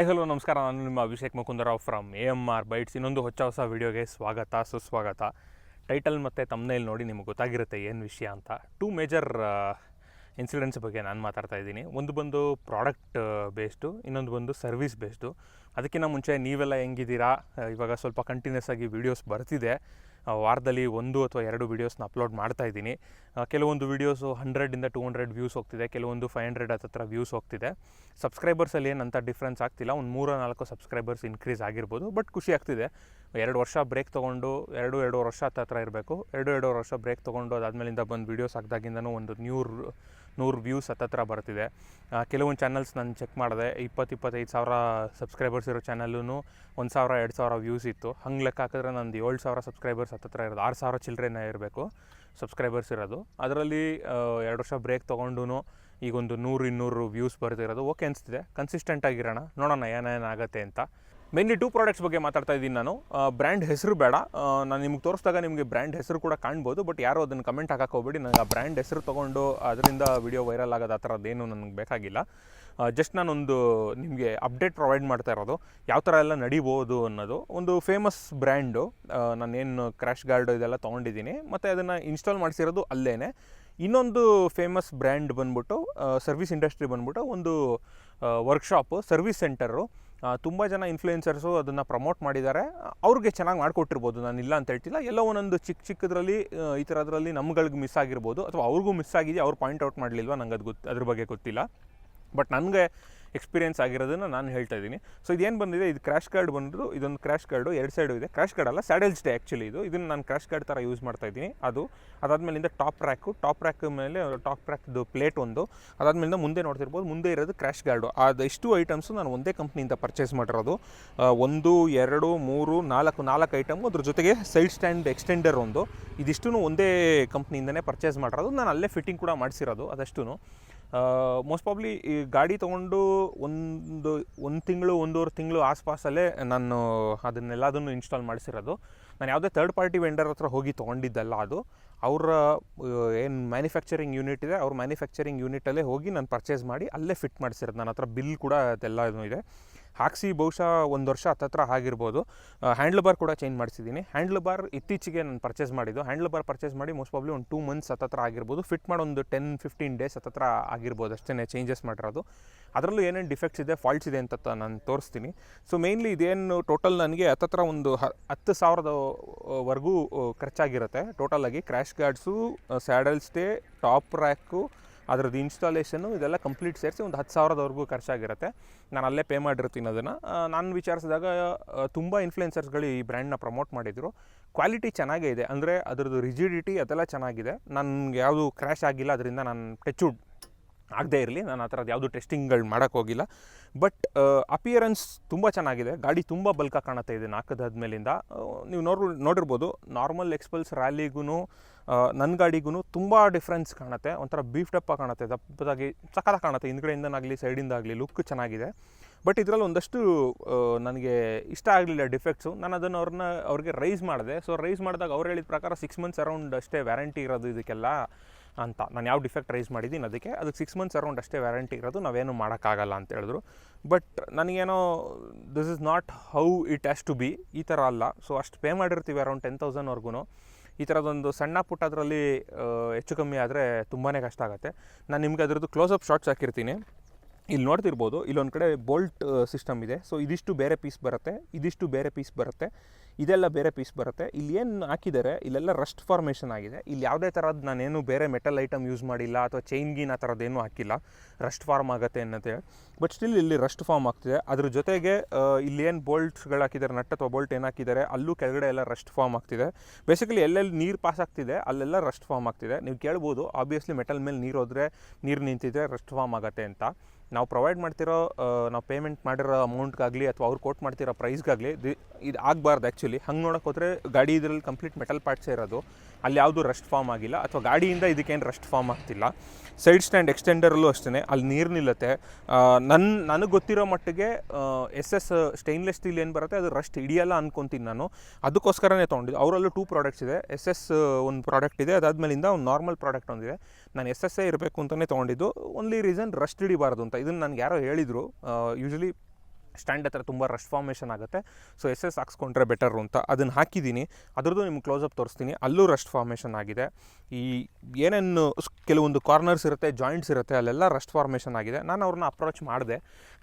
Hi hello ನಮಸ್ಕಾರ. ನಾನು ನಿಮ್ಮ Abhishek Mukundarao from A M R bytes ಇನ್ನೊಂದು ಹೊಚ್ಚ ಹೊಸ ವಿಡಿಯೋಗೆ ಸ್ವಾಗತ, ಸುಸ್ವಾಗತ. ಟೈಟಲ್ ಮತ್ತು ತಮ್ಮನೇಲಿ ನೋಡಿ ನಿಮಗೆ ಗೊತ್ತಾಗಿರುತ್ತೆ ಏನು ವಿಷಯ ಅಂತ. ಟೂ ಮೇಜರ್ ಇನ್ಸಿಡೆಂಟ್ಸ್ ಬಗ್ಗೆ ನಾನು ಮಾತಾಡ್ತಾ ಇದ್ದೀನಿ. ಒಂದು ಬಂದು ಪ್ರಾಡಕ್ಟ್ ಬೇಸ್ಡು ಇನ್ನೊಂದು ಬಂದು ಸರ್ವಿಸ್ ಬೇಸ್ಡು ಅದಕ್ಕಿಂತ ಮುಂಚೆ ನೀವೆಲ್ಲ ಹೆಂಗಿದ್ದೀರಾ? ಇವಾಗ ಸ್ವಲ್ಪ ಕಂಟಿನ್ಯೂಸ್ ಆಗಿ ವೀಡಿಯೋಸ್ ಬರ್ತಿದೆ. ವಾರದಲ್ಲಿ ಒಂದು ಅಥವಾ ಎರಡು ವೀಡಿಯೋಸ್ನ ಅಪ್ಲೋಡ್ ಮಾಡ್ತಾ ಇದ್ದೀನಿ. ಕೆಲವೊಂದು ವೀಡಿಯೋಸು ಹಂಡ್ರೆಡಿಂದ ಟೂ ಹಂಡ್ರೆಡ್ ವ್ಯೂಸ್ ಹೋಗ್ತಿದೆ, ಕೆಲವೊಂದು ಫೈವ್ ಹಂಡ್ರೆಡ್ ಹತ್ರ ವ್ಯೂಸ್ ಹೋಗ್ತಿದೆ. ಸಬ್ಸ್ಕ್ರೈಬರ್ಸಲ್ಲಿ ಏನಂತ ಡಿಫ್ರೆನ್ಸ್ ಆಗ್ತಿಲ್ಲ, ಒಂದು ಮೂರು ನಾಲ್ಕು ಸಬ್ಸ್ಕ್ರೈಬರ್ಸ್ ಇನ್ಕ್ರೀಸ್ ಆಗಿರ್ಬೋದು ಬಟ್ ಖುಷಿ ಆಗ್ತಿದೆ. ಎರಡು ವರ್ಷ ಬ್ರೇಕ್ ತೊಗೊಂಡು, ಎರಡು, ಎರಡೂವರೆ ವರ್ಷ ಹತ್ತತ್ರ ಇರಬೇಕು. ಎರಡು, ಎರಡೂವರೆ ವರ್ಷ ಬ್ರೇಕ್ ತೊಗೊಂಡು ಅದಾದಮೇಲಿಂದ ಬಂದು ವೀಡಿಯೋಸ್ ಹಾಕ್ದಾಗಿಂದನೂ ಒಂದು ನೂರು ನೂರು ವ್ಯೂಸ್ ಹತ್ತತ್ರ ಬರ್ತಿದೆ. ಕೆಲವೊಂದು ಚಾನಲ್ಸ್ ನಾನು ಚೆಕ್ ಮಾಡಿದೆ. ಇಪ್ಪತ್ತು ಇಪ್ಪತ್ತೈದು ಸಾವಿರ ಸಬ್ಸ್ಕ್ರೈಬರ್ಸ್ ಇರೋ ಚಾನಲ್ಲೂ ಒಂದು ಸಾವಿರ, ಎರಡು ಸಾವಿರ ವ್ಯೂಸ್ ಇತ್ತು. ಹಂಗೆ ಲೆಕ್ಕ ಹಾಕಿದ್ರೆ ನಂದು ಏಳು ಸಾವಿರ ಸಬ್ಸ್ಕ್ರೈಬರ್ಸ್ ಹತ್ತತ್ರ ಇರೋದು. ಆರು ಸಾವಿರ ಚಿಲ್ಲರೆನೇ ಇರಬೇಕು ಸಬ್ಸ್ಕ್ರೈಬರ್ಸ್ ಇರೋದು. ಅದರಲ್ಲಿ ಎರಡು ವರ್ಷ ಬ್ರೇಕ್ ತೊಗೊಂಡು ಈಗೊಂದು ನೂರು, ಇನ್ನೂರು ವ್ಯೂಸ್ ಬರ್ತಿರೋದು ಓಕೆ ಅನಿಸ್ತಿದೆ. ಕನ್ಸಿಸ್ಟೆಂಟ್ ಆಗಿರೋಣ. ನೋಡೋಣ ಏನೇನಾಗತ್ತೆ ಅಂತ. ಮೇನ್ಲಿ ಟೂ ಪ್ರಾಡಕ್ಟ್ಸ್ ಬಗ್ಗೆ ಮಾತಾಡ್ತಾ ಇದ್ದೀನಿ ನಾನು. ಬ್ರ್ಯಾಂಡ್ ಹೆಸರು ಬೇಡ. ನಾನು ನಿಮ್ಗೆ ತೋರಿಸಿದಾಗ ನಿಮಗೆ ಬ್ರ್ಯಾಂಡ್ ಹೆಸರು ಕೂಡ ಕಾಣ್ಬೋದು ಬಟ್ ಯಾರು ಅದನ್ನು ಕಮೆಂಟ್ ಹಾಕಕ್ಕೆ ಹೋಗ್ಬೇಡಿ. ನನಗೆ ಆ ಬ್ರ್ಯಾಂಡ್ ಹೆಸರು ತೊಗೊಂಡು ಅದರಿಂದ ವಿಡಿಯೋ ವೈರಲ್ ಆಗೋದು ಆ ಥರದ್ದೇನು ನನಗೆ ಬೇಕಾಗಿಲ್ಲ. ಜಸ್ಟ್ ನಾನೊಂದು ನಿಮಗೆ ಅಪ್ಡೇಟ್ ಪ್ರೊವೈಡ್ ಮಾಡ್ತಾ ಇರೋದು. ಯಾವ ಥರ ಎಲ್ಲ ನಡಿಬೋದು ಅನ್ನೋದು. ಒಂದು ಫೇಮಸ್ ಬ್ರ್ಯಾಂಡು ನಾನೇನು ಕ್ರ್ಯಾಶ್ ಗಾರ್ಡು ಇದೆಲ್ಲ ತೊಗೊಂಡಿದ್ದೀನಿ. ಮತ್ತು ಅದನ್ನು ಇನ್ಸ್ಟಾಲ್ ಮಾಡಿಸಿರೋದು ಅಲ್ಲೇ ಇನ್ನೊಂದು ಫೇಮಸ್ ಬ್ರ್ಯಾಂಡ್ ಬಂದ್ಬಿಟ್ಟು ಸರ್ವಿಸ್ ಇಂಡಸ್ಟ್ರಿ ಬಂದ್ಬಿಟ್ಟು ಒಂದು ವರ್ಕ್ಶಾಪು ಸರ್ವಿಸ್ ಸೆಂಟರು ತುಂಬ ಜನ ಇನ್ಫ್ಲೂಯೆನ್ಸರ್ಸು ಅದನ್ನು ಪ್ರಮೋಟ್ ಮಾಡಿದ್ದಾರೆ. ಅವ್ರಿಗೆ ಚೆನ್ನಾಗಿ ಮಾಡಿಕೊಟ್ಟಿರ್ಬೋದು. ನಾನು ಇಲ್ಲ ಅಂತ ಹೇಳ್ತಿಲ್ಲ. ಎಲ್ಲೋ ಒಂದೊಂದು ಚಿಕ್ಕ ಚಿಕ್ಕದ್ರಲ್ಲಿ ಈ ಥರದ್ರಲ್ಲಿ ನಮ್ಗಳಿಗೆ ಮಿಸ್ ಆಗಿರ್ಬೋದು. ಅಥವಾ ಅವ್ರಿಗೂ ಮಿಸ್ ಆಗಿದೆ, ಅವ್ರು ಪಾಯಿಂಟ್ ಔಟ್ ಮಾಡಲಿಲ್ವ ನಂಗೆ ಅದು ಗೊತ್ತು ಅದ್ರ ಬಗ್ಗೆ ಗೊತ್ತಿಲ್ಲ. ಬಟ್ ನನಗೆ ಎಕ್ಸ್ಪೀರಿಯನ್ಸ್ ಆಗಿರೋದನ್ನು ನಾನು ಹೇಳ್ತಾ ಇದ್ದೀನಿ. ಸೊ ಇದೇನು ಬಂದಿದೆ? ಇದು ಕ್ರ್ಯಾಶ್ ಕಾರ್ಡ್ ಬಂದು ಇದೊಂದು ಕ್ರ್ಯಾಶ್ ಕಾರ್ಡು ಎರಡು ಸೈಡು ಇದೆ. ಕ್ರ್ಯಾಶ್ ಕಾರ್ಡ್ ಅಲ್ಲ ಸ್ಯಾಡಲ್ ಸ್ಟೇ ಆ್ಯಕ್ಚುಲಿ ಇದು. ಇದನ್ನು ನಾನು ಕ್ರ್ಯಾಶ್ ಕಾರ್ಡ್ ಥರ ಯೂಸ್ ಮಾಡ್ತಾ ಇದ್ದೀನಿ. ಅದು, ಅದಾದಮೇಲಿಂದ ಟಾಪ್ ರ್ಯಾಕು ಟಾಪ್ ರ್ಯಾಕ್ ಮೇಲೆ ಟಾಪ್ ರ್ಯಾಕ್ದು ಪ್ಲೇಟ್ ಒಂದು. ಅದಾದಮೇಲಿಂದ ಮುಂದೆ ನೋಡ್ತಿರ್ಬೋದು, ಮುಂದೆ ಇರೋದು ಕ್ರ್ಯಾಶ್ ಗಾರ್ಡು ಅದೆಷ್ಟು ಐಟಮ್ಸು ನಾನು ಒಂದೇ ಕಂಪ್ನಿಯಿಂದ ಪರ್ಚೇಸ್ ಮಾಡಿರೋದು. ಒಂದು, ಎರಡು, ಮೂರು, ನಾಲ್ಕು ನಾಲ್ಕು ಐಟಮು ಅದ್ರ ಜೊತೆಗೆ ಸೈಡ್ ಸ್ಟ್ಯಾಂಡ್ ಎಕ್ಸ್ಟೆಂಡರ್ ಒಂದು. ಇದಿಷ್ಟು ಒಂದೇ ಕಂಪ್ನಿಯಿಂದನೇ ಪರ್ಚೇಸ್ ಮಾಡಿರೋದು. ನಾನು ಅಲ್ಲೇ ಫಿಟ್ಟಿಂಗ್ ಕೂಡ ಮಾಡಿಸಿರೋದು ಅದಷ್ಟು ಮೋಸ್ಟ್ ಪ್ರಾಬ್ಲಿ ಈ ಗಾಡಿ ತೊಗೊಂಡು ಒಂದು ಒಂದು ತಿಂಗಳು, ಒಂದೂವರೆ ತಿಂಗಳು ಆಸ್ಪಾಸಲ್ಲೇ ನಾನು ಅದನ್ನೆಲ್ಲದನ್ನು ಇನ್ಸ್ಟಾಲ್ ಮಾಡಿಸಿರೋದು. ನಾನು ಯಾವುದೇ ಥರ್ಡ್ ಪಾರ್ಟಿ ವೆಂಡರ್ ಹತ್ರ ಹೋಗಿ ತೊಗೊಂಡಿದ್ದಲ್ಲ ಅದು. ಅವರ ಏನು ಮ್ಯಾನುಫ್ಯಾಕ್ಚರಿಂಗ್ ಯೂನಿಟ್ ಇದೆ, ಅವ್ರ ಮ್ಯಾನುಫ್ಯಾಕ್ಚರಿಂಗ್ ಯೂನಿಟಲ್ಲೇ ಹೋಗಿ ನಾನು ಪರ್ಚೇಸ್ ಮಾಡಿ ಅಲ್ಲೇ ಫಿಟ್ ಮಾಡಿಸಿರೋದು. ನನ್ನ ಹತ್ರ ಬಿಲ್ ಕೂಡ ಅದೆಲ್ಲ ಇದೆ. ಹಾಕ್ಸಿ ಬಹುಶಃ ಒಂದು ವರ್ಷ ಹತ್ತತ್ರ ಆಗಿರ್ಬೋದು. ಹ್ಯಾಂಡ್ಲ್ ಬಾರ್ ಕೂಡ ಚೇಂಜ್ ಮಾಡಿಸಿದ್ದೀನಿ. ಹ್ಯಾಂಡ್ಲ್ ಬಾರ್ ಇತ್ತೀಚೆಗೆ ನಾನು ಪರ್ಚೇಸ್ ಮಾಡಿದ್ದು. ಹ್ಯಾಂಡ್ಲ್ ಬಾರ್ ಪರ್ಚೇಸ್ ಮಾಡಿ ಮೋಸ್ಟ್ ಪ್ರಾಬ್ಲಿ ಒಂದು ಟೂ ಮಂತ್ಸ್ ಹತ್ತತ್ರ ಆಗಿರ್ಬೋದು. ಫಿಟ್ ಮಾಡಿ ಒಂದು ಟೆನ್ ಫಿಫ್ಟೀನ್ ಡೇಸ್ ಹತ್ತತ್ರ ಆಗಿರ್ಬೋದು ಅಷ್ಟೇ ಚೇಂಜಸ್ ಮಾಡಿರೋದು. ಅದರಲ್ಲೂ ಏನೇನು ಡಿಫೆಕ್ಟ್ಸ್ ಇದೆ ಫಾಲ್ಟ್ಸ್ ಇದೆ ಅಂತ ನಾನು ತೋರಿಸ್ತೀನಿ. ಸೊ ಮೇಯ್ನ್ಲಿ ಇದೇನು ಟೋಟಲ್ ನನಗೆ ಹತ್ತತ್ರ ಒಂದು ಹತ್ತು ಸಾವಿರದವರೆಗೂ ಖರ್ಚಾಗಿರುತ್ತೆ. ಆಗಿ crash guards saddle stay top rack ಅದರದ್ದು ಇನ್ಸ್ಟಾಲೇಷನ್ನು ಇದೆಲ್ಲ ಕಂಪ್ಲೀಟ್ ಸೇರಿಸಿ ಒಂದು ಹತ್ತು ಸಾವಿರದವರೆಗೂ ಖರ್ಚಾಗಿರುತ್ತೆ. ನಾನು ಅಲ್ಲೇ ಪೇ ಮಾಡಿರ್ತೀನಿ ಅದನ್ನು. ನಾನು ವಿಚಾರಿಸಿದಾಗ ತುಂಬ ಇನ್ಫ್ಲುಯೆನ್ಸರ್ಸ್ಗಳು ಈ ಬ್ರ್ಯಾಂಡ್ನ ಪ್ರಮೋಟ್ ಮಾಡಿದರು. ಕ್ವಾಲಿಟಿ ಚೆನ್ನಾಗೇ ಇದೆ. ಅಂದರೆ ಅದರದ್ದು ರಿಜಿಡಿಟಿ ಅದೆಲ್ಲ ಚೆನ್ನಾಗಿದೆ. ನನಗೆ ಯಾವುದು ಕ್ರ್ಯಾಶ್ ಆಗಿಲ್ಲ, ಅದರಿಂದ ನಾನು ಟೆಚುಡ್ ಆಗದೇ ಇರಲಿ. ನಾನು ಆ ಥರದ್ದು ಯಾವುದು ಟೆಸ್ಟಿಂಗ್ಗಳು ಮಾಡೋಕ್ಕೆ ಹೋಗಿಲ್ಲ. ಬಟ್ ಅಪಿಯರೆನ್ಸ್ ತುಂಬ ಚೆನ್ನಾಗಿದೆ. ಗಾಡಿ ತುಂಬ ಬಲ್ಕ ಕಾಣುತ್ತೆ ಇದೆ ನಾಲ್ಕದಾದ್ಮೇಲಿಂದ ನೀವು ನೋಡ್ ನೋಡಿರ್ಬೋದು. ನಾರ್ಮಲ್ ಎಕ್ಸ್ಪಲ್ಸ್ ರ್ಯಾಲಿಗೂ ನನ್ನ ಗಾಡಿಗೂ ತುಂಬ ಡಿಫ್ರೆನ್ಸ್ ಕಾಣುತ್ತೆ. ಒಂಥರ ಬೀಫ್ ಡಪ್ಪ ಕಾಣುತ್ತೆ. ದಪ್ಪದಾಗಿ ಚಕಲ ಕಾಣುತ್ತೆ. ಹಿಂದ್ಗಡೆಯಿಂದನಾಗಲಿ ಸೈಡಿಂದಾಗಲಿ ಲುಕ್ ಚೆನ್ನಾಗಿದೆ. ಬಟ್ ಇದರಲ್ಲಿ ಒಂದಷ್ಟು ನನಗೆ ಇಷ್ಟ ಆಗಲಿಲ್ಲ ಡಿಫೆಕ್ಟ್ಸು ನಾನು ಅದನ್ನು ಅವ್ರನ್ನ ಅವ್ರಿಗೆ ರೈಸ್ ಮಾಡಿದೆ. ಸೊ ರೈಸ್ ಮಾಡಿದಾಗ ಅವ್ರು ಹೇಳಿದ ಪ್ರಕಾರ ಸಿಕ್ಸ್ ಮಂತ್ಸ್ ಅರೌಂಡ್ ಅಷ್ಟೇ ವ್ಯಾರಂಟಿ ಇರೋದು ಇದಕ್ಕೆಲ್ಲ ಅಂತ. ನಾನು ಯಾವ ಡಿಫೆಕ್ಟ್ ರೈಸ್ ಮಾಡಿದ್ದೀನಿ ಅದಕ್ಕೆ. ಅದಕ್ಕೆ ಸಿಕ್ಸ್ ಮಂತ್ಸ್ ಅರೌಂಡ್ ಅಷ್ಟೇ ವ್ಯಾರಂಟಿ ಇರೋದು. ನಾವೇನು ಮಾಡೋಕ್ಕಾಗಲ್ಲ ಅಂತ ಹೇಳಿದ್ರು. ಬಟ್ ನನಗೇನೋ this is not how it has to be ಈ ಥರ ಅಲ್ಲ. ಸೊ ಅಷ್ಟು ಪೇ ಮಾಡಿರ್ತೀವಿ ಅರೌಂಡ್ ಟೆನ್ ತೌಸಂಡ್ವರೆಗೂ ಈ ಥರದೊಂದು ಸಣ್ಣ ಪುಟ್ಟ ಅದರಲ್ಲಿ ಹೆಚ್ಚು ಕಮ್ಮಿ ಆದರೆ ತುಂಬಾ ಕಷ್ಟ ಆಗುತ್ತೆ. ನಾನು ನಿಮಗೆ ಅದರದ್ದು ಕ್ಲೋಸಪ್ ಶಾರ್ಟ್ಸ್ ಹಾಕಿರ್ತೀನಿ. ಇಲ್ಲಿ ನೋಡ್ತಿರ್ಬೋದು, ಇಲ್ಲೊಂದು ಕಡೆ ಬೋಲ್ಟ್ ಸಿಸ್ಟಮ್ ಇದೆ. ಸೊ ಇದಿಷ್ಟು ಬೇರೆ ಪೀಸ್ ಬರುತ್ತೆ, ಇದಿಷ್ಟು ಬೇರೆ ಪೀಸ್ ಬರುತ್ತೆ. ಇದೆಲ್ಲ ಬೇರೆ ಪೀಸ್ ಬರುತ್ತೆ. ಇಲ್ಲಿ ಏನು ಹಾಕಿದ್ದಾರೆ ಇಲ್ಲೆಲ್ಲ ರಸ್ಟ್ ಫಾರ್ಮೇಷನ್ ಆಗಿದೆ. ಇಲ್ಲಿ ಯಾವುದೇ ಥರದ್ದು ನಾನೇನು ಬೇರೆ ಮೆಟಲ್ ಐಟಮ್ ಯೂಸ್ ಮಾಡಿಲ್ಲ ಅಥವಾ ಚೈನ್ ಗೀನ್ ಆ ಥರದ್ದೇನು ಹಾಕಿಲ್ಲ. ರಸ್ಟ್ ಫಾರ್ಮ್ ಆಗುತ್ತೆ ಅನ್ನತ್ತೆ. ಬಟ್ ಸ್ಟಿಲ್ ಇಲ್ಲಿ ರಸ್ಟ್ ಫಾರ್ಮ್ ಆಗ್ತಿದೆ. ಅದ್ರ ಜೊತೆಗೆ ಇಲ್ಲಿ ಏನು ಬೋಲ್ಟ್ಸ್ಗಳು ಹಾಕಿದ್ದಾರೆ ನಟ್ ಅಥವಾ ಬೋಲ್ಟ್ ಏನು ಹಾಕಿದ್ದಾರೆ ಅಲ್ಲೂ ಕೆಳಗಡೆ ಎಲ್ಲ ರಸ್ಟ್ ಫಾರ್ಮ್ ಆಗ್ತಿದೆ. ಬೇಸಿಕಲಿ ಎಲ್ಲೆಲ್ಲಿ ನೀರು ಪಾಸ್ ಆಗ್ತಿದೆ, ಅಲ್ಲೆಲ್ಲ ರಸ್ಟ್ ಫಾರ್ಮ್ ಆಗ್ತಿದೆ. ನೀವು ಕೇಳ್ಬೋದು ಆಬ್ವಿಯಸ್ಲಿ ಮೆಟಲ್ ಮೇಲೆ ನೀರು ಹೋದರೆ ನೀರು ನಿಂತಿದ್ರೆ ರಸ್ಟ್ ಫಾರ್ಮ್ ಆಗುತ್ತೆ ಅಂತ. ನಾವು ಪ್ರೊವೈಡ್ ಮಾಡ್ತಿರೋ ನಾವು ಪೇಮೆಂಟ್ ಮಾಡಿರೋ ಅಮೌಂಟ್ಗಾಗಲಿ ಅಥವಾ ಅವ್ರು ಕೋಟ್ ಮಾಡ್ತಿರೋ ಪ್ರೈಸ್ಗಾಗಲಿ ಇದು ಆಗಬಾರ್ದು ಆ್ಯಕ್ಚುಲಿ ಹಂಗೆ ನೋಡೋಕೆ ಹೋದರೆ ಗಾಡಿ ಇದರಲ್ಲಿ ಕಂಪ್ಲೀಟ್ ಮೆಟಲ್ ಪಾರ್ಟ್ಸೇ ಇರೋದು. ಅಲ್ಲಿ ಯಾವುದು ರಸ್ಟ್ ಫಾರ್ಮ್ ಆಗಿಲ್ಲ ಅಥವಾ ಗಾಡಿಯಿಂದ ಇದಕ್ಕೇನು ರಸ್ಟ್ ಫಾರ್ಮ್ ಆಗ್ತಿಲ್ಲ. ಸೈಡ್ ಸ್ಟ್ಯಾಂಡ್ ಎಕ್ಸ್ಟೆಂಡರಲ್ಲೂ ಅಷ್ಟೇ ಅಲ್ಲಿ ನೀರು ನಿಲ್ಲುತ್ತೆ. ನನ್ನ ನನಗೆ ಗೊತ್ತಿರೋ ಮಟ್ಟಿಗೆ ಎಸ್ ಎಸ್ ಸ್ಟೈನ್ಲೆಸ್ ಸ್ಟೀಲ್ ಏನು ಬರುತ್ತೆ, ಅದು ರಸ್ಟ್ ಹಿಡಿಯಲ್ಲ ಅನ್ಕೊತೀನಿ ನಾನು. ಅದಕ್ಕೋಸ್ಕರನೇ ತೊಗೊಂಡಿದ್ದು. ಅವರಲ್ಲೂ ಟೂ ಪ್ರಾಡಕ್ಟ್ಸ್ ಇದೆ. ಎಸ್ ಎಸ್ ಒಂದು ಪ್ರಾಡಕ್ಟ್ ಇದೆ. ಅದಾದ್ಮೇಲಿಂದ ಒಂದು ನಾರ್ಮಲ್ ಪ್ರಾಡಕ್ಟ್ ಒಂದಿದೆ. ನಾನು ಎಸ್ ಎಸ್ ಎ ಇರಬೇಕು ಅಂತಲೇ ತೊಗೊಂಡಿದ್ದು ಓನ್ಲಿ ರೀಸನ್ ರಸ್ಟ್ ಹಿಡಿಬಾರ್ದು ಅಂತ. ಇದನ್ನು ನನಗೆ ಯಾರೋ ಹೇಳಿದರು ಯೂಶಲಿ ಸ್ಟ್ಯಾಂಡ್ ಹತ್ರ ತುಂಬ ರಶ್ ಫಾರ್ಮೇಷನ್ ಆಗುತ್ತೆ. ಸೊ ಎಸ್ ಎಸ್ ಹಾಕ್ಸ್ಕೊಂಡ್ರೆ ಬೆಟರು ಅಂತ ಅದನ್ನು ಹಾಕಿದ್ದೀನಿ ಅದ್ರದ್ದು ನಿಮ್ಗೆ ಕ್ಲೋಸಪ್ ತೋರಿಸ್ತೀನಿ. ಅಲ್ಲೂ ರಸ್ಟ್ ಫಾರ್ಮೇಷನ್ ಆಗಿದೆ. ಈ ಏನೇನು ಕೆಲವೊಂದು ಕಾರ್ನರ್ಸ್ ಇರುತ್ತೆ ಜಾಯಿಂಟ್ಸ್ ಇರುತ್ತೆ, ಅಲ್ಲೆಲ್ಲ ರಸ್ಟ್ ಫಾರ್ಮೇಷನ್ ಆಗಿದೆ. ನಾನು ಅವ್ರನ್ನ ಅಪ್ರೋಚ್ ಮಾಡಿದೆ.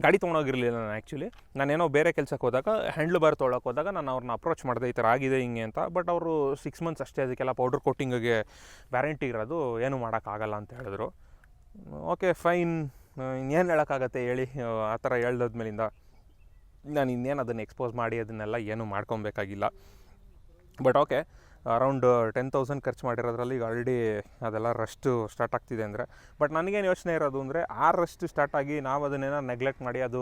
ಗಾಡಿ ತೊಗೊಂಡೋಗಿರಲಿಲ್ಲ ನಾನು ಆ್ಯಕ್ಚುಲಿ ನಾನೇನೋ ಬೇರೆ ಕೆಲಸಕ್ಕೆ ಹೋದಾಗ ಹ್ಯಾಂಡ್ಲ್ ಬಾರ್ ತೊಗೊಳಕ್ಕೆ ಹೋದಾಗ ನಾನು ಅವ್ರನ್ನ ಅಪ್ರೋಚ್ ಮಾಡಿದೆ, ಈ ಥರ ಆಗಿದೆ, ಹಿಂಗೆ ಅಂತ. ಬಟ್ ಅವರು ಸಿಕ್ಸ್ ಮಂತ್ಸ್ ಅಷ್ಟೇ ಅದಕ್ಕೆಲ್ಲ ಪೌಡರ್ ಕೋಟಿಂಗಿಗೆ ವ್ಯಾರಂಟಿ ಇರೋದು ಏನೂ ಮಾಡೋಕ್ಕಾಗಲ್ಲ ಅಂತ ಹೇಳಿದ್ರು. ಓಕೆ ಫೈನ್ ಇನ್ನೇನು ಹೇಳೋಕ್ಕಾಗತ್ತೆ ಹೇಳಿ, ಆ ಥರ ಹೇಳ್ದಾದ್ಮೇಲಿಂದ. ನಾನು ಇನ್ನೇನು ಅದನ್ನು ಎಕ್ಸ್ಪೋಸ್ ಮಾಡಿ ಅದನ್ನೆಲ್ಲ ಏನು ಮಾಡ್ಕೊಬೇಕಾಗಿಲ್ಲ. But okay around ten thousand ಖರ್ಚು ಮಾಡಿರೋದ್ರಲ್ಲಿ ಈಗ ಆಲ್ರೆಡಿ ಅದೆಲ್ಲ ರಷ್ಟು ಸ್ಟಾರ್ಟ್ ಆಗ್ತಿದೆ ಅಂದರೆ. ಬಟ್ ನನಗೇನು ಯೋಚನೆ ಇರೋದು ಅಂದರೆ, ಆ ರಷ್ಟು ಸ್ಟಾರ್ಟ್ ಆಗಿ ನಾವು ಅದನ್ನೇನಾರು ನೆಗ್ಲೆಕ್ಟ್ ಮಾಡಿ ಅದು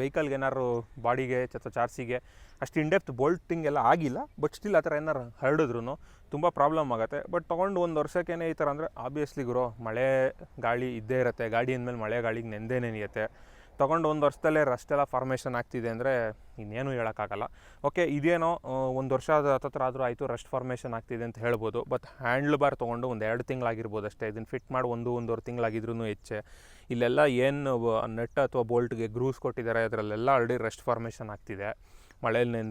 ವೆಹಿಕಲ್ಗೆ ಏನಾದ್ರು ಬಾಡಿಗೆ ಅಥವಾ ಚಾರ್ಜಿಗೆ ಅಷ್ಟು ಇಂಡೆಪ್ತ್ ಬೋಲ್ಟಿಂಗ್ ಎಲ್ಲ ಆಗಿಲ್ಲ. ಬಟ್ ಸ್ಟಿಲ್ ಆ ಥರ ಏನಾರು ಹರಡಿದ್ರು ತುಂಬ ಪ್ರಾಬ್ಲಮ್ ಆಗುತ್ತೆ. ಬಟ್ ತೊಗೊಂಡು ಒಂದು ವರ್ಷಕ್ಕೇನೆ ಈ ಥರ ಅಂದರೆ ಆಬ್ವಿಯಸ್ಲಿ ಗುರು ಮಳೆ ಗಾಳಿ ಇದ್ದೇ ಇರುತ್ತೆ. ಗಾಡಿ ಅಂದಮೇಲೆ ಮಳೆ ಗಾಳಿಗೆ ನೆಂದೇ ನೆನೆಯುತ್ತೆ. ತೊಗೊಂಡು ಒಂದು ವರ್ಷದಲ್ಲೇ ರಸ್ಟೆಲ್ಲ ಫಾರ್ಮೇಷನ್ ಆಗ್ತಿದೆ ಅಂದರೆ ಇನ್ನೇನು ಹೇಳೋಕ್ಕಾಗಲ್ಲ. ಓಕೆ ಇದೇನೋ ಒಂದು ವರ್ಷ ಹತ್ತತ್ರ ಆದರೂ ಆಯಿತು ರಸ್ಟ್ ಫಾರ್ಮೇಷನ್ ಆಗ್ತಿದೆ ಅಂತ ಹೇಳ್ಬೋದು. ಬಟ್ ಹ್ಯಾಂಡ್ಲ್ ಬಾರ್ ತೊಗೊಂಡು ಒಂದು ಎರಡು ತಿಂಗಳಾಗಿರ್ಬೋದು ಅಷ್ಟೇ. ಇದನ್ನು ಫಿಟ್ ಮಾಡಿ ಒಂದು, ಒಂದೂವರೆ ತಿಂಗಳಾಗಿದ್ರೂ ಹೆಚ್ಚೆ. ಇಲ್ಲೆಲ್ಲ ಏನು ನೆಟ್ ಅಥವಾ ಬೋಲ್ಟ್ಗೆ ಗ್ರೂಸ್ ಕೊಟ್ಟಿದ್ದಾರೆ ಅದರಲ್ಲೆಲ್ಲ ಆಲ್ರೆಡಿ ರಸ್ಟ್ ಫಾರ್ಮೇಷನ್ ಆಗ್ತಿದೆ. ಮಳೇಲಿ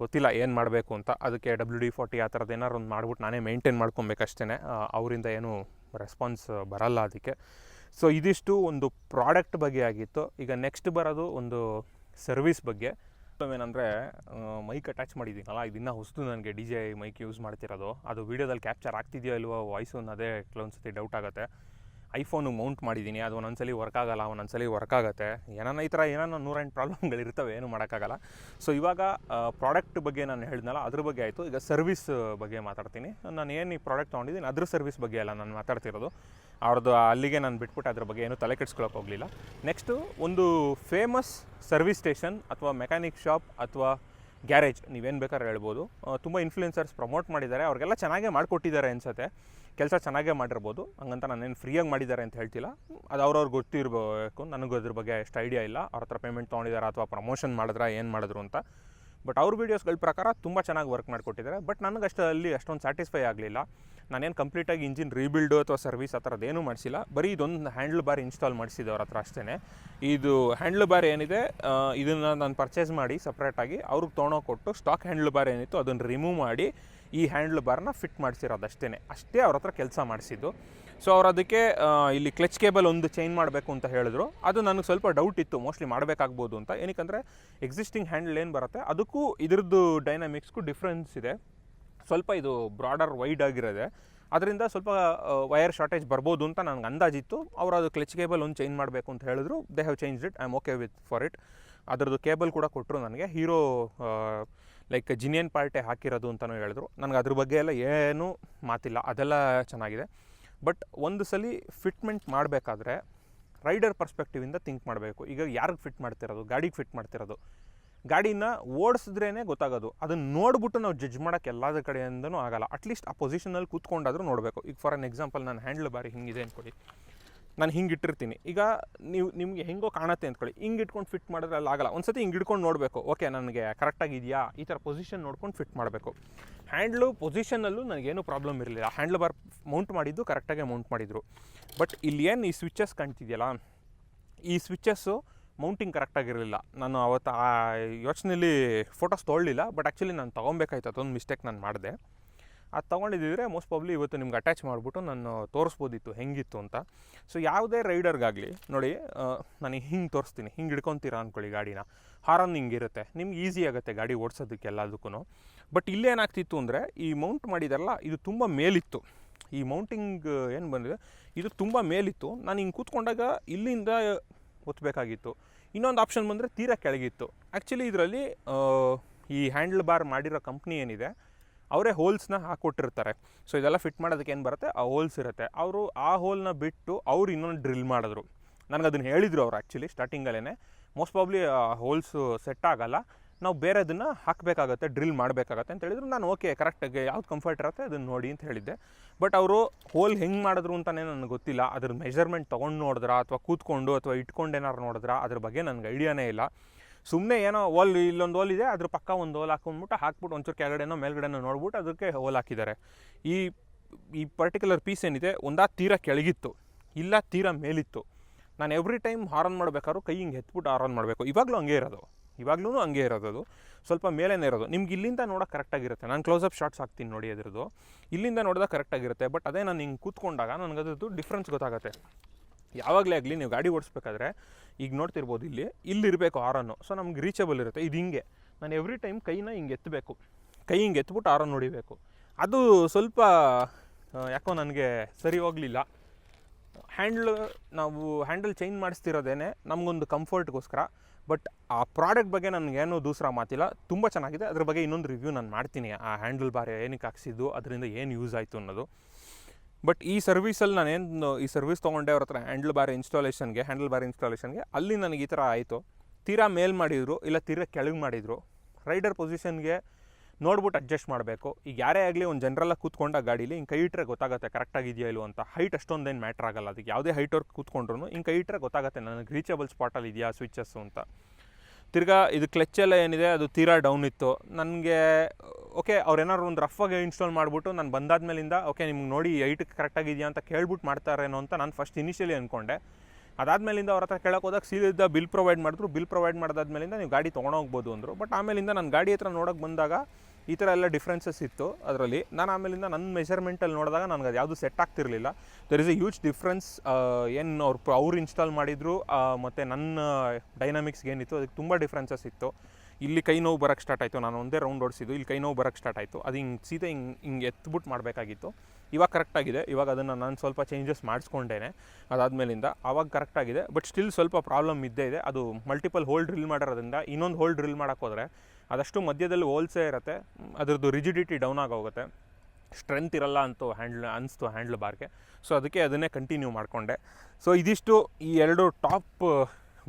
ಗೊತ್ತಿಲ್ಲ ಏನು ಮಾಡಬೇಕು ಅಂತ. ಅದಕ್ಕೆ ಡಬ್ಲ್ಯೂ ಡಿ ಫಾರ್ಟಿ ಆ ಥರದ್ದು ಏನಾರು ಒಂದು ಮಾಡ್ಬಿಟ್ಟು ನಾನೇ ಮೇಂಟೈನ್ ಮಾಡ್ಕೊಬೇಕಷ್ಟೇ ಅವರಿಂದ ಏನು ರೆಸ್ಪಾನ್ಸ್ ಬರಲ್ಲ ಅದಕ್ಕೆ. ಸೊ ಇದಿಷ್ಟು ಒಂದು ಪ್ರಾಡಕ್ಟ್ ಬಗ್ಗೆ ಆಗಿತ್ತು. ಈಗ ನೆಕ್ಸ್ಟ್ ಬರೋದು ಒಂದು ಸರ್ವಿಸ್ ಬಗ್ಗೆ. ಏನಂದರೆ ಮೈಕ್ ಅಟ್ಯಾಚ್ ಮಾಡಿದ್ದೀನಲ್ಲ, ಇದನ್ನ ಹೊಸದು ನನಗೆ ಡಿ ಜೆ ಮೈಕ್ ಯೂಸ್ ಮಾಡ್ತಿರೋದು. ಅದು ವೀಡಿಯೋದಲ್ಲಿ ಕ್ಯಾಪ್ಚರ್ ಆಗ್ತಿದೆಯೋ ಇಲ್ವೋ ವಾಯ್ಸು ಅನ್ನೋದೇ ಕೆಲವೊಂದ್ಸತಿ ಡೌಟ್ ಆಗುತ್ತೆ. ಐಫೋನು ಮೌಂಟ್ ಮಾಡಿದ್ದೀನಿ, ಅದು ಒಂದೊಂದ್ಸಲಿ ವರ್ಕ್ ಆಗಲ್ಲ, ಒಂದೊಂದ್ಸಲಿ ವರ್ಕ್ ಆಗುತ್ತೆ. ಏನಾನ ಈ ಥರ ಏನಾನ ನೂರೆಂಟು ಪ್ರಾಬ್ಲಮ್ಗಳಿರ್ತವೆ ಏನು ಮಾಡೋಕ್ಕಾಗಲ್ಲ. ಸೊ ಇವಾಗ ಪ್ರಾಡಕ್ಟ್ ಬಗ್ಗೆ ನಾನು ಹೇಳಿದ್ನಲ್ಲ, ಅದ್ರ ಬಗ್ಗೆ ಆಯಿತು. ಈಗ ಸರ್ವಿಸ್ ಬಗ್ಗೆ ಮಾತಾಡ್ತೀನಿ. ನಾನು ಏನು ಈ ಪ್ರಾಡಕ್ಟ್ ತೊಗೊಂಡಿದ್ದೀನಿ, ಅದ್ರ ಸರ್ವಿಸ್ ಬಗ್ಗೆ ಅಲ್ಲ, ನಾನು ಮಾತಾಡ್ತಿರೋದು. ಅವ್ರದ್ದು ಅಲ್ಲಿಗೆ ನಾನು ಬಿಟ್ಬಿಟ್ಟು ಅದ್ರ ಬಗ್ಗೆ ಏನು ತಲೆ ಕೆಡ್ಸ್ಕೊಳಕ್ಕೆ ಹೋಗಲಿಲ್ಲ. ನೆಕ್ಸ್ಟು ಒಂದು ಫೇಮಸ್ ಸರ್ವಿಸ್ ಸ್ಟೇಷನ್ ಅಥವಾ ಮೆಕ್ಯಾನಿಕ್ ಶಾಪ್ ಅಥವಾ ಗ್ಯಾರೇಜ್ ನೀವೇನು ಬೇಕಾದ್ರೆ ಹೇಳ್ಬೋದು. ತುಂಬ ಇನ್ಫ್ಲೂಯೆನ್ಸರ್ಸ್ ಪ್ರಮೋಟ್ ಮಾಡಿದ್ದಾರೆ. ಅವ್ರಿಗೆಲ್ಲ ಚೆನ್ನಾಗೇ ಮಾಡಿಕೊಟ್ಟಿದ್ದಾರೆ ಅನ್ಸತ್ತೆ. ಕೆಲಸ ಚೆನ್ನಾಗೇ ಮಾಡಿರ್ಬೋದು. ಹಂಗಂತ ನಾನೇನು ಫ್ರೀಯಾಗಿ ಮಾಡಿದ್ದಾರೆ ಅಂತ ಹೇಳ್ತಿಲ್ಲ. ಅದು ಅವ್ರವ್ರಿಗೆ ಗೊತ್ತಿರಬೇಕು. ನನಗೆ ಅದ್ರ ಬಗ್ಗೆ ಅಷ್ಟು ಐಡಿಯಾ ಇಲ್ಲ. ಅವ್ರ ಹತ್ರ ಪೇಮೆಂಟ್ ತೊಗೊಂಡಿದ್ದಾರೆ ಅಥವಾ ಪ್ರಮೋಷನ್ ಮಾಡಿದ್ರೆ, ಏನು ಮಾಡಿದ್ರು ಅಂತ. ಬಟ್ ಅವ್ರ ವೀಡಿಯೋಸ್ಗಳ ಪ್ರಕಾರ ತುಂಬ ಚೆನ್ನಾಗಿ ವರ್ಕ್ ಮಾಡಿಕೊಟ್ಟಿದ್ದಾರೆ. ಬಟ್ ನನಗೆ ಅಷ್ಟು ಅಲ್ಲಿ ಅಷ್ಟೊಂದು ಸ್ಯಾಟಿಸ್ಫೈ ಆಗಲಿಲ್ಲ. ನಾನೇನು ಕಂಪ್ಲೀಟಾಗಿ ಇಂಜಿನ್ ರೀಬಿಲ್ಡು ಅಥವಾ ಸರ್ವಿಸ್ ಆ ಥರದ್ದು ಏನೂ ಮಾಡಿಸಿಲ್ಲ. ಬರೀ ಇದೊಂದು ಹ್ಯಾಂಡ್ಲ್ ಬಾರ್ ಇನ್ಸ್ಟಾಲ್ ಮಾಡಿಸಿದೆ ಅವ್ರ ಹತ್ರ ಅಷ್ಟೇ ಇದು ಹ್ಯಾಂಡ್ಲ್ ಬಾರ್ ಏನಿದೆ ಇದನ್ನು ನಾನು ಪರ್ಚೇಸ್ ಮಾಡಿ ಸಪ್ರೇಟಾಗಿ ಅವ್ರಿಗೆ ತೊಗೊಂಡೋಗಿ ಕೊಟ್ಟು ಸ್ಟಾಕ್ ಹ್ಯಾಂಡ್ಲ್ ಬಾರ್ ಏನಿತ್ತು ಅದನ್ನು ರಿಮೂವ್ ಮಾಡಿ ಈ ಹ್ಯಾಂಡ್ಲ್ ಬಾರ್ನ ಫಿಟ್ ಮಾಡಿಸಿರೋದು ಅಷ್ಟೇ ಅಷ್ಟೇ ಅವ್ರ ಹತ್ರ ಕೆಲಸ ಮಾಡಿಸಿದ್ದು. ಸೊ ಅವ್ರು ಅದಕ್ಕೆ ಇಲ್ಲಿ ಕ್ಲಚ್ ಕೇಬಲ್ ಒಂದು ಚೇಂಜ್ ಮಾಡಬೇಕು ಅಂತ ಹೇಳಿದ್ರು. ಅದು ನನಗೆ ಸ್ವಲ್ಪ ಡೌಟ್ ಇತ್ತು ಮೋಸ್ಟ್ಲಿ ಮಾಡಬೇಕಾಗ್ಬೋದು ಅಂತ. ಏನಕ್ಕಂದರೆ ಎಕ್ಸಿಸ್ಟಿಂಗ್ ಹ್ಯಾಂಡಲ್ ಏನು ಬರುತ್ತೆ, ಅದಕ್ಕೂ ಇದ್ರದ್ದು ಡೈನಾಮಿಕ್ಸ್ಗೂ ಡಿಫ್ರೆನ್ಸ್ ಇದೆ. ಸ್ವಲ್ಪ ಇದು ಬ್ರಾಡರ್ ವೈಡ್ ಆಗಿರೋದೆ. ಅದರಿಂದ ಸ್ವಲ್ಪ ವೈರ್ ಶಾರ್ಟೇಜ್ ಬರ್ಬೋದು ಅಂತ ನನಗೆ ಅಂದಾಜಿತ್ತು. ಅವರು ಅದು ಕ್ಲಚ್ ಕೇಬಲ್ ಒಂದು ಚೇಂಜ್ ಮಾಡಬೇಕು ಅಂತ ಹೇಳಿದ್ರು. They have change it I am okay with for it ಅದರದ್ದು ಕೇಬಲ್ ಕೂಡ ಕೊಟ್ಟರು ನನಗೆ. ಹೀರೋ ಲೈಕ್ ಜಿನಿಯನ್ ಪಾರ್ಟೆ ಹಾಕಿರೋದು ಅಂತಲೂ ಹೇಳಿದ್ರು. ನನಗೆ ಅದ್ರ ಬಗ್ಗೆ ಎಲ್ಲ ಏನೂ ಮಾತಿಲ್ಲ. ಅದೆಲ್ಲ ಚೆನ್ನಾಗಿದೆ. ಬಟ್ ಒಂದು ಸಲ ಫಿಟ್ಮೆಂಟ್ ಮಾಡಬೇಕಾದ್ರೆ ರೈಡರ್ ಪರ್ಸ್ಪೆಕ್ಟಿವಿಂದ ಥಿಂಕ್ ಮಾಡಬೇಕು. ಈಗ ಯಾರಿಗೆ ಫಿಟ್ ಮಾಡ್ತಿರೋದು? ಗಾಡಿಗೆ ಫಿಟ್ ಮಾಡ್ತಿರೋದು? ಗಾಡಿನ ಓಡಿಸಿದ್ರೇ ಗೊತ್ತಾಗೋದು. ಅದನ್ನು ನೋಡ್ಬಿಟ್ಟು ನಾವು ಜಡ್ಜ್ ಮಾಡೋಕ್ಕೆ ಎಲ್ಲದ ಕಡೆಯಿಂದನೂ ಆಗಲ್ಲ. ಅಟ್ಲೀಸ್ಟ್ ಆ ಪೊಸಿಷನಲ್ಲಿ ಕೂತ್ಕೊಂಡಾದರೂ ನೋಡಬೇಕು. ಈಗ ಫಾರ್ ಅನ್ ಎಕ್ಸಾಂಪಲ್ ನಾನು ಹ್ಯಾಂಡ್ಲ್ ಬಾರಿ ಹಿಂಗಿದೆ ಅಂದ್ಕೊಳ್ಳಿ ನಾನು ಹಿಂಗೆ ಇಟ್ಟಿರ್ತೀನಿ. ಈಗ ನೀವು, ನಿಮಗೆ ಹೆಂಗೋ ಕಾಣುತ್ತೆ ಅಂದ್ಕೊಳ್ಳಿ. ಹಿಂಗೆ ಇಟ್ಕೊಂಡು ಫಿಟ್ ಮಾಡಿದ್ರೆ ಅಲ್ಲಿ ಆಗಲ್ಲ. ಒಂದು ಸತಿ ಹಿಂಗೆ ಇಟ್ಕೊಂಡು ನೋಡಬೇಕು. ಓಕೆ, ನನಗೆ ಕರೆಕ್ಟಾಗಿ ಇದೆಯಾ ಈ ಥರ ಪೊಸಿಷನ್ ನೋಡ್ಕೊಂಡು ಫಿಟ್ ಮಾಡಬೇಕು. ಹ್ಯಾಂಡ್ಲು ಪೊಸಿಷನಲ್ಲೂ ನನಗೇನು ಪ್ರಾಬ್ಲಮ್ ಇರಲಿಲ್ಲ. ಹ್ಯಾಂಡ್ಲ್ ಬಾರ್ ಮೌಂಟ್ ಮಾಡಿದ್ದು ಕರೆಕ್ಟಾಗೆ ಮೌಂಟ್ ಮಾಡಿದರು. ಬಟ್ ಇಲ್ಲಿ ಏನು ಈ ಸ್ವಿಚಸ್ ಕಾಣ್ತಿದೆಯಲ್ಲ? ಈ ಸ್ವಿಚಸ್ಸು ಮೌಂಟಿಂಗ್ ಕರೆಕ್ಟಾಗಿರಲಿಲ್ಲ ನಾನು ಅವತ್ತು ಆ ಯೋಚನೆಯಲ್ಲಿ ಫೋಟೋಸ್ ತೊಗೊಳ್ಳಿಲ್ಲ ಬಟ್ ಆ್ಯಕ್ಚುಲಿ ನಾನು ತೊಗೊಬೇಕಾಯ್ತು. ಅದೊಂದು ಮಿಸ್ಟೇಕ್ ನಾನು ಮಾಡಿದೆ. ಅದು ತೊಗೊಂಡಿದ್ದಿದ್ರೆ ಮೋಸ್ಟ್ ಪ್ರಾಬ್ಲಿ ಇವತ್ತು ನಿಮ್ಗೆ ಅಟ್ಯಾಚ್ ಮಾಡಿಬಿಟ್ಟು ನಾನು ತೋರಿಸ್ಬೋದಿತ್ತು, ಹೆಂಗಿತ್ತು ಅಂತ. ಸೊ ಯಾವುದೇ ರೈಡರ್ಗಾಗಲಿ, ನೋಡಿ ನಾನು ಹಿಂಗೆ ತೋರಿಸ್ತೀನಿ, ಹಿಂಗೆ ಹಿಡ್ಕೊತೀರಾ ಅಂದ್ಕೊಳ್ಳಿ ಗಾಡಿನ. ಹಾರನ್ ಹಿಂಗಿರುತ್ತೆ, ನಿಮ್ಗೆ ಈಸಿ ಆಗುತ್ತೆ ಗಾಡಿ ಓಡಿಸೋದಕ್ಕೆ ಎಲ್ಲದಕ್ಕೂ ಬಟ್ ಇಲ್ಲೇನಾಗ್ತಿತ್ತು ಅಂದರೆ, ಈ ಮೌಂಟ್ ಮಾಡಿದಲ್ಲ ಇದು ತುಂಬ ಮೇಲಿತ್ತು. ಈ ಮೌಂಟಿಂಗ್ ಏನು ಬಂದಿದೆ, ಇದು ತುಂಬ ಮೇಲಿತ್ತು. ನಾನು ಹಿಂಗೆ ಕೂತ್ಕೊಂಡಾಗ ಇಲ್ಲಿಂದ ಒತ್ತಬೇಕಾಗಿತ್ತು ಇನ್ನೊಂದು ಆಪ್ಷನ್ ಬಂದರೆ ತೀರಾ ಕೆಳಗಿತ್ತು. ಆ್ಯಕ್ಚುಲಿ ಇದರಲ್ಲಿ ಈ ಹ್ಯಾಂಡ್ಲ್ ಬಾರ್ ಮಾಡಿರೋ ಕಂಪ್ನಿ ಏನಿದೆ ಅವರೇ ಹೋಲ್ಸ್ನ ಹಾಕ್ಕೊಟ್ಟಿರ್ತಾರೆ ಸೊ, ಇದೆಲ್ಲ ಫಿಟ್ ಮಾಡೋದಕ್ಕೆ ಏನು ಬರುತ್ತೆ? ಆ ಹೋಲ್ಸ್ ಇರುತ್ತೆ. ಅವರು ಆ ಹೋಲ್ನ ಬಿಟ್ಟು ಅವ್ರು ಇನ್ನೊಂದು ಡ್ರಿಲ್ ಮಾಡಿದ್ರು. ನನಗೆ ಅದನ್ನು ಹೇಳಿದರು ಅವ್ರು ಆ್ಯಕ್ಚುಲಿ ಸ್ಟಾರ್ಟಿಂಗಲ್ಲೇ ಮೋಸ್ಟ್ ಪ್ರಾಬ್ಲಿ ಹೋಲ್ಸು ಸೆಟ್ ಆಗಲ್ಲ. ನಾವು ಬೇರೆದನ್ನು ಹಾಕಬೇಕಾಗತ್ತೆ, ಡ್ರಿಲ್ ಮಾಡಬೇಕಾಗತ್ತೆ ಅಂತ ಹೇಳಿದ್ರು. ನಾನು ಓಕೆ, ಕರೆಕ್ಟಾಗಿ ಯಾವ್ದು ಕಂಫರ್ಟ್ ಇರುತ್ತೆ ಅದನ್ನು ನೋಡಿ ಅಂತ ಹೇಳಿದ್ದೆ. ಬಟ್ ಅವರು ಹೋಲ್ ಹೆಂಗೆ ಮಾಡಿದ್ರು ಅಂತಲೇ ನನಗೆ ಗೊತ್ತಿಲ್ಲ. ಅದ್ರ ಮೆಜರ್ಮೆಂಟ್ ತೊಗೊಂಡು ನೋಡಿದ್ರಾ? ಅಥವಾ ಕೂತ್ಕೊಂಡು ಅಥವಾ ಇಟ್ಕೊಂಡೇನಾರು ನೋಡಿದ್ರಾ? ಅದ್ರ ಬಗ್ಗೆ ನನಗೆ ಐಡಿಯಾನೇ ಇಲ್ಲ. ಸುಮ್ಮನೆ ಏನೋ ಓಲ್ ಇಲ್ಲೊಂದು ಓಲ್ ಇದೆ, ಅದ್ರ ಪಕ್ಕ ಒಂದು ಓಲ್ ಹಾಕೊಂಡ್ಬಿಟ್ಟು ಹಾಕ್ಬಿಟ್ಟು ಒಂಚೂರು ಕೆಳಗಡೆನೋ ಮೇಲ್ಗಡೆನೋ ನೋಡ್ಬಿಟ್ಟು ಅದಕ್ಕೆ ಓಲ್ ಹಾಕಿದ್ದಾರೆ. ಈ ಈ ಪರ್ಟಿಕ್ಯುಲರ್ ಪೀಸ್ ಏನಿದೆ, ಒಂದಾ ತೀರಾ ಕೆಳಗಿತ್ತು, ಇಲ್ಲ ತೀರಾ ಮೇಲಿತ್ತು. ನಾನು ಎವ್ರಿ ಟೈಮ್ ಹಾರನ್ ಮಾಡಬೇಕಾದ್ರೂ ಕೈ ಹಿಂಗೆ ಎತ್ಬಿಟ್ಟು ಹಾರನ್ ಮಾಡಬೇಕು. ಇವಾಗಲೂ ಹಂಗೆ ಇರೋದು. ಇವಾಗ್ಲೂ ಹಂಗೆ ಇರೋದು ಸ್ವಲ್ಪ ಮೇಲೇನೇ ಇರೋದು. ನಿಮ್ಗೆ ಇಲ್ಲಿಂದ ನೋಡೋಕೆ ಕರೆಕ್ಟಾಗಿರುತ್ತೆ ನಾನು ಕ್ಲೋಸಪ್ ಶಾರ್ಟ್ಸ್ ಹಾಕ್ತೀನಿ ನೋಡಿ ಅದ್ರದ್ದು. ಇಲ್ಲಿಂದ ನೋಡಿದಾಗ ಕರೆಕ್ಟಾಗಿರುತ್ತೆ ಬಟ್ ಅದೇ ನಾನು ಹಿಂಗೆ ಕೂತ್ಕೊಂಡಾಗ ನನಗೆ ಅದ್ರದ್ದು ಡಿಫ್ರೆನ್ಸ್ ಗೊತ್ತಾಗುತ್ತೆ. ಯಾವಾಗಲೇ ಆಗಲಿ ನೀವು ಗಾಡಿ ಓಡಿಸ್ಬೇಕಾದ್ರೆ ಈಗ ನೋಡ್ತಿರ್ಬೋದು ಇಲ್ಲಿ ಇಲ್ಲಿರಬೇಕು ಆರನ್ನು ಸೊ ನಮ್ಗೆ ರೀಚಬಲ್ ಇರುತ್ತೆ. ಇದು ಹಿಂಗೆ. ನಾನು ಎವ್ರಿ ಟೈಮ್ ಕೈನ ಹಿಂಗೆ ಎತ್ತಬೇಕು ಕೈ ಹಿಂಗೆ ಎತ್ಬಿಟ್ಟು ಆರನ್ನು ಹೊಡಿಬೇಕು. ಅದು ಸ್ವಲ್ಪ ಯಾಕೋ ನನಗೆ ಸರಿ ಹೋಗಲಿಲ್ಲ. ಹ್ಯಾಂಡ್ಲ್ ನಾವು ಹ್ಯಾಂಡಲ್ ಚೇಂಜ್ ಮಾಡಿಸ್ತಿರೋದೇನೆ ನಮಗೊಂದು ಕಂಫರ್ಟ್ಗೋಸ್ಕರ ಬಟ್ ಆ ಪ್ರಾಡಕ್ಟ್ ಬಗ್ಗೆ ನನಗೇನು ದೂಸರ ಮಾತಿಲ್ಲ. ತುಂಬ ಚೆನ್ನಾಗಿದೆ. ಅದ್ರ ಬಗ್ಗೆ ಇನ್ನೊಂದು ರಿವ್ಯೂ ನಾನು ಮಾಡ್ತೀನಿ. ಆ ಹ್ಯಾಂಡಲ್ ಬಾರ್ ಏನಕ್ಕೆ ಹಾಕ್ಸಿದ್ದು, ಅದರಿಂದ ಏನು ಯೂಸ್ ಆಯಿತು ಅನ್ನೋದು. ಬಟ್ ಈ ಸರ್ವೀಸಲ್ಲಿ ನಾನೇನು ಈ ಸರ್ವಿಸ್ ತೊಗೊಂಡೆ ಅವ್ರ ಹತ್ರ ಹ್ಯಾಂಡಲ್ ಬಾರ್ ಇನ್ಸ್ಟಾಲೇಷನ್ಗೆ ಹ್ಯಾಂಡಲ್ ಬಾರ್ ಇನ್ಸ್ಟಾಲೇಷನ್ಗೆ ಅಲ್ಲಿ ನನಗೆ ಈ ಥರ ಆಯಿತು. ತೀರಾ ಮೇಲ್ ಮಾಡಿದರು, ಇಲ್ಲ ತೀರಾ ಕೆಳಗೆ ಮಾಡಿದರು. ರೈಡರ್ ಪೊಸಿಷನ್ಗೆ ನೋಡ್ಬಿಟ್ಟು ಅಡ್ಜಸ್ಟ್ ಮಾಡಬೇಕು. ಈಗ ಯಾರೇ ಆಗಲಿ ಒಂದು ಜನರಲ್ಲಾಗಿ ಕೂತ್ಕೊಂಡ ಗಾಡೀಲಿ, ಹಿಂಗೆ ಕೈ ಇಟ್ಟರೆ ಗೊತ್ತಾಗುತ್ತೆ ಕರೆಕ್ಟಾಗಿದೆಯಾ ಇಲ್ಲೋ ಅಂತ. ಹೈಟ್ ಅಷ್ಟೊಂದೇನು ಮ್ಯಾಟ್ರ್ ಆಗಲ್ಲ. ಅದಕ್ಕೆ ಯಾವುದೇ ಹೈಟವ್ರು ಕೂತ್ಕೊಂಡ್ರು ಹಿಂಗೆ ಕೈ ಇಟ್ಟರೆ ಗೊತ್ತಾಗುತ್ತೆ, ನನಗೆ ರೀಚಬಲ್ ಸ್ಪಾಟಲ್ಲಿ ಇದೆಯಾ ಸ್ವಿಚಸ್ಸು ಅಂತ. ತಿರ್ಗಾ ಇದು ಕ್ಲಚ್ ಎಲ್ಲ ಏನಿದೆ, ಅದು ತೀರಾ ಡೌನ್ ಇತ್ತು. ನನಗೆ ಓಕೆ, ಅವ್ರೇನಾದ್ರು ಒಂದು ಆಗಿ ಇನ್ಸ್ಟಾಲ್ ಮಾಡಿಬಿಟ್ಟು ನಾನು ಬಂದಾದ್ಮೇಲಿಂದ, ಓಕೆ, ನಿಮ್ಗೆ ನೋಡಿ ಏಯ್ಟ್ ಕರೆಕ್ಟಾಗಿ ಇದೆಯಾ ಅಂತ ಕೇಳ್ಬಿಟ್ಟು ಮಾಡ್ತಾರೇನೋ ಅಂತ ನಾನು ಫಸ್ಟ್ ಇನಿಷಿಯಲಿ ಅಂದ್ಕೊಂಡೆ ಅದಾದ್ಮೇಲಿಂದ ಅವ್ರ ಹತ್ರ ಕೇಳಕ್ಕೆ ಹೋದಾಗ ಸೀದಾ ಬಿಲ್ ಪ್ರೊವೈಡ್ ಮಾಡಿದ್ರು. ಬಿಲ್ ಪ್ರೊವೈಡ್ ಮಾಡಿದಾದ್ಮೇಲಿಂದ ನೀವು ಗಾಡಿ ತೊಗೊಂಡೋಗ್ಬೋದು ಅಂದರು. ಬಟ್ ಆಮೇಲಿಂದ ನಾನು ಗಾಡಿ ಹತ್ರ ನೋಡೋಕೆ ಬಂದಾಗ ಈ ಥರ ಎಲ್ಲ ಡಿಫ್ರೆನ್ಸಸ್ ಇತ್ತು ಅದರಲ್ಲಿ. ನಾನು ಆಮೇಲಿಂದ ನನ್ನ ಮೆಷರ್ಮೆಂಟಲ್ಲಿ ನೋಡಿದಾಗ ನನಗೆ ಅದು ಯಾವುದು ಸೆಟ್ ಆಗ್ತಿರಲಿಲ್ಲ. There is a huge difference ಏನು ಅವ್ರು ಅವ್ರು ಇನ್ಸ್ಟಾಲ್ ಮಾಡಿದ್ರು ಮತ್ತು ನನ್ನ ಡೈನಾಮಿಕ್ಸ್ಗೆ ಏನಿತ್ತು, ಅದಕ್ಕೆ ತುಂಬ ಡಿಫ್ರೆನ್ಸಸ್ ಇತ್ತು. ಇಲ್ಲಿ ಕೈ ನೋವು ಬರೋಕ್ಕೆ ಸ್ಟಾರ್ಟ್ ಆಯಿತು. ನಾನು ಒಂದೇ ರೌಂಡ್ ಓಡಿಸಿದ್ದು. ಇಲ್ಲಿ ಕೈ ನೋವು ಬರೋಕ್ಕೆ ಸ್ಟಾರ್ಟ್ ಆಯಿತು. ಅದು ಹಿಂಗೆ ಸೀದಾ ಹಿಂಗೆ ಹಿಂಗೆ ಎತ್ಬಿಟ್ಟು ಮಾಡಬೇಕಾಗಿತ್ತು. ಇವಾಗ ಕರೆಕ್ಟಾಗಿದೆ ಇವಾಗ ಅದನ್ನು ನಾನು ಸ್ವಲ್ಪ ಚೇಂಜಸ್ ಮಾಡಿಸ್ಕೊಂಡೇನೆ. ಅದಾದಮೇಲಿಂದ ಆವಾಗ ಕರೆಕ್ಟಾಗಿದೆ ಬಟ್ ಸ್ಟಿಲ್ ಸ್ವಲ್ಪ ಪ್ರಾಬ್ಲಮ್ ಇದ್ದೇ ಇದೆ. ಅದು ಮಲ್ಟಿಪಲ್ ಹೋಲ್ ಡ್ರಿಲ್ ಮಾಡಿರೋದ್ರಿಂದ ಇನ್ನೊಂದು ಹೋಲ್ ಡ್ರಿಲ್ ಮಾಡೋಕ್ಕೋದ್ರೆ ಅದಷ್ಟು ಮಧ್ಯದಲ್ಲಿ ಹೋಲ್ಸೇ ಇರುತ್ತೆ. ಅದ್ರದ್ದು ರಿಜಿಡಿಟಿ ಡೌನ್ ಆಗೋಗುತ್ತೆ. ಸ್ಟ್ರೆಂತ್ ಇರಲ್ಲ ಅಂತೂ ಹ್ಯಾಂಡ್ಲ್ ಅನಿಸ್ತು ಹ್ಯಾಂಡ್ಲ್ ಬಾರ್ಗೆ. ಸೊ ಅದಕ್ಕೆ ಅದನ್ನೇ ಕಂಟಿನ್ಯೂ ಮಾಡಿಕೊಂಡೆ. ಸೊ ಇದಿಷ್ಟು ಈ ಎರಡು ಟಾಪ್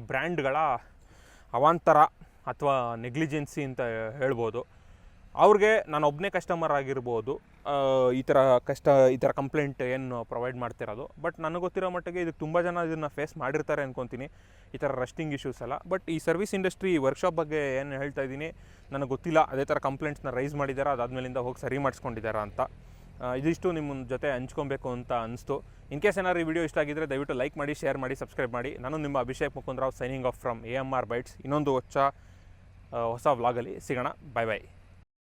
ಬ್ರ್ಯಾಂಡ್ಗಳ ಅವಾಂತರ ಅಥವಾ ನೆಗ್ಲಿಜೆನ್ಸಿ ಅಂತ ಹೇಳ್ಬೋದು. ಅವ್ರಿಗೆ ನಾನು ಒಬ್ಬನೇ ಕಸ್ಟಮರ್ ಆಗಿರ್ಬೋದು ಈ ಥರ ಕಷ್ಟ ಈ ಥರ ಕಂಪ್ಲೇಂಟ್ ಏನು ಪ್ರೊವೈಡ್ ಮಾಡ್ತಿರೋದು. ಬಟ್ ನನಗೆ ಗೊತ್ತಿರೋ ಮಟ್ಟಿಗೆ ಇದಕ್ಕೆ ತುಂಬ ಜನ ಇದನ್ನು ಫೇಸ್ ಮಾಡಿರ್ತಾರೆ ಅಂದ್ಕೊತೀನಿ ಈ ಥರ ರಸ್ಟಿಂಗ್ ಇಶ್ಯೂಸ್ ಎಲ್ಲ. ಬಟ್ ಈ ಸರ್ವಿಸ್ ಇಂಡಸ್ಟ್ರಿ ವರ್ಕ್ಶಾಪ್ ಬಗ್ಗೆ ಏನು ಹೇಳ್ತಾ ಇದ್ದೀನಿ ನನಗೆ ಗೊತ್ತಿಲ್ಲ. ಅದೇ ಥರ ಕಂಪ್ಲೇಂಟ್ಸ್ನ ರೈಸ್ ಮಾಡಿದ್ದಾರೆ ಅದಾದಮೇಲಿಂದ ಹೋಗಿ ಸರಿ ಮಾಡಿಸ್ಕೊಂಡಿದ್ದಾರೆ ಅಂತ. ಇದಿಷ್ಟು ನಿಮ್ಮ ಜೊತೆ ಹಂಚ್ಕೊಬೇಕು ಅಂತ ಅನಿಸ್ತು. ಇನ್ ಕೇಸ್ ಏನಾದ್ರು ಈ ವಿಡಿಯೋ ಇಷ್ಟ ಆಗಿದ್ರೆ ದಯವಿಟ್ಟು ಲೈಕ್ ಮಾಡಿ ಶೇರ್ ಮಾಡಿ ಸಬ್ಸ್ಕ್ರೈಬ್ ಮಾಡಿ. ನಾನು ನಿಮ್ಮ Abhishek Mukundrao signing off from A M R bytes ಇನ್ನೊಂದು ಆ, ಹೊಸ ವ್ಲಾಗಲ್ಲಿ ಸಿಗೋಣ. ಬಾಯ್ ಬಾಯ್